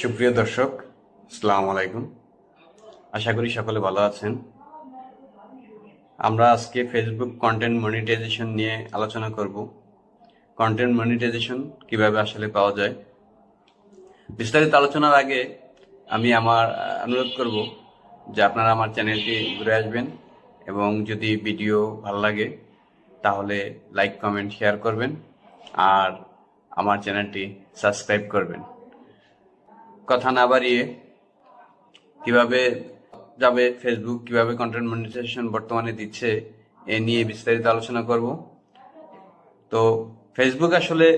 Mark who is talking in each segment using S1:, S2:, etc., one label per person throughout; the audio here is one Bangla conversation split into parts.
S1: সুপ্রিয় দর্শক, আসসালামু আলাইকুম। আশা করি সকলে ভালো আছেন। আমরা আজকে ফেসবুক কন্টেন্ট মনিটাইজেশন নিয়ে আলোচনা করব। কন্টেন্ট মনিটাইজেশন কীভাবে আসলে পাওয়া যায়? বিস্তারিত আলোচনার আগে আমি আমার অনুরোধ করব যে আপনারা আমার চ্যানেলটি ঘুরে আসবেন এবং যদি ভিডিও ভালো লাগে, তাহলে লাইক কমেন্ট শেয়ার করবেন আর আমার চ্যানেলটি সাবস্ক্রাইব করবেন। কথা না বাড়িয়ে কীভাবে যাবে ফেসবুক কীভাবে কন্টেন্ট মনিটাইজেশন বর্তমানে দিচ্ছে, এ নিয়ে বিস্তারিত আলোচনা করব। তো ফেসবুক আসলে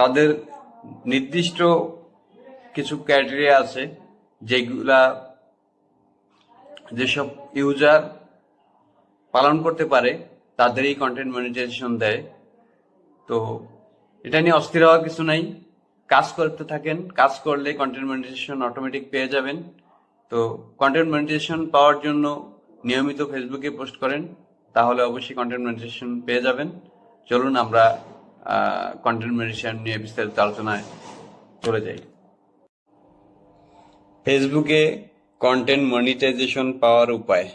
S1: তাদের নির্দিষ্ট কিছু ক্রাইটেরিয়া আছে, যেগুলা যেসব ইউজার পালন করতে পারে, তাদেরই কন্টেন্ট মনিটাইজেশন দেয়। তো এটা নিয়ে অস্থির হওয়ার কিছু নাই। কাজ করতে থাকেন, কাজ করলে কন্টেন্ট মনিটাইজেশন অটোমেটিক পেয়ে যাবেন। তো কন্টেন্ট মনিটাইজেশন পাওয়ার জন্য নিয়মিত ফেসবুকে পোস্ট করেন, তাহলে অবশ্যই কন্টেন্ট মনিটাইজেশন পেয়ে যাবেন। চলুন আমরা কন্টেন্ট মনিটাইজেশন নিয়ে বিস্তারিত আলোচনায় চলে যাই। ফেসবুকে কন্টেন্ট মনিটাইজেশন পাওয়ার উপায়।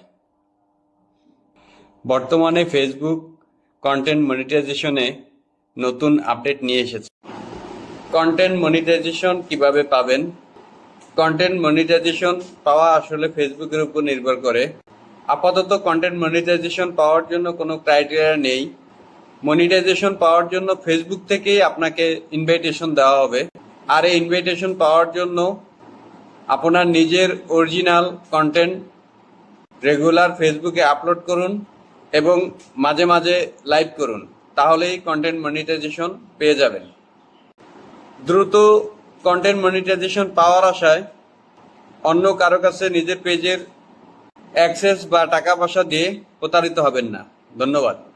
S1: বর্তমানে ফেসবুক কন্টেন্ট মনিটাইজেশনে নতুন আপডেট নিয়ে এসেছে। কন্টেন্ট মনিটাইজেশন কীভাবে পাবেন? কন্টেন্ট মনিটাইজেশন পাওয়া আসলে ফেসবুকের উপর নির্ভর করে। আপাতত কন্টেন্ট মনিটাইজেশন পাওয়ার জন্য কোনো ক্রাইটেরিয়া নেই। মনিটাইজেশন পাওয়ার জন্য ফেসবুক থেকেই আপনাকে ইনভাইটেশন দেওয়া হবে। আর এই ইনভাইটেশন পাওয়ার জন্য আপনার নিজের অরিজিনাল কন্টেন্ট রেগুলার ফেসবুকে আপলোড করুন এবং মাঝে মাঝে লাইভ করুন। তাহলেই কন্টেন্ট মনিটাইজেশন পেয়ে যাবেন। দ্রুত কন্টেন্ট মনিটাইজেশন পাওয়ার আশায় অন্য কারও কাছে নিজের পেজের অ্যাক্সেস বা টাকা পয়সা দিয়ে প্রতারিত হবেন না। ধন্যবাদ।